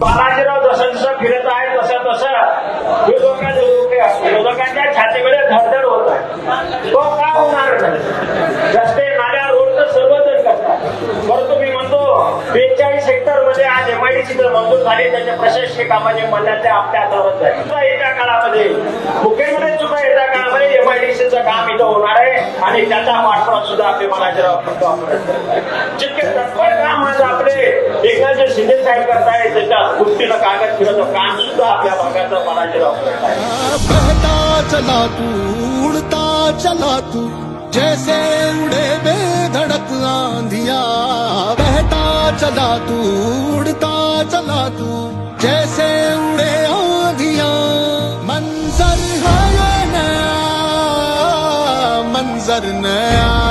बालाजीराव जसं जसं फिरत आहे तसं तसं विरोधकांच्या विरोधकांच्या छातीमध्ये धडधड होत आहे. तो का होणार नाही? रस्ते नाल्या रोड तर सर्वजण करतात. परंतु मी म्हणतो बेचाळीस हेक्टरमध्ये आज एमआयडीसी जर मंजूर झाली त्याच्या प्रशासकीय कामाचे म्हणण्याचे आपल्या हातावर जाईल. येत्या काळामध्ये. मुख्यमंत्री सुद्धा येत्या काळामध्ये एमआयडीसीचं काम इथं होणार आहे आणि त्याचा पाठपुरावा सुद्धा आपले बालाजीराव जितके तत्पर काम आज शिंदे साहेब करताय त्याच्या गोष्टीला कागद फिरत तो काम सुद्धा आपल्या भागाचा बाळाजीराव बहता चला तू, उडता चला तू, जैसे उड़े बेधड़क आंधिया। बहता चला तू, उड़ता चला तू, जैसे उड़े आंधिया। मंजर है नया, मंजर नया।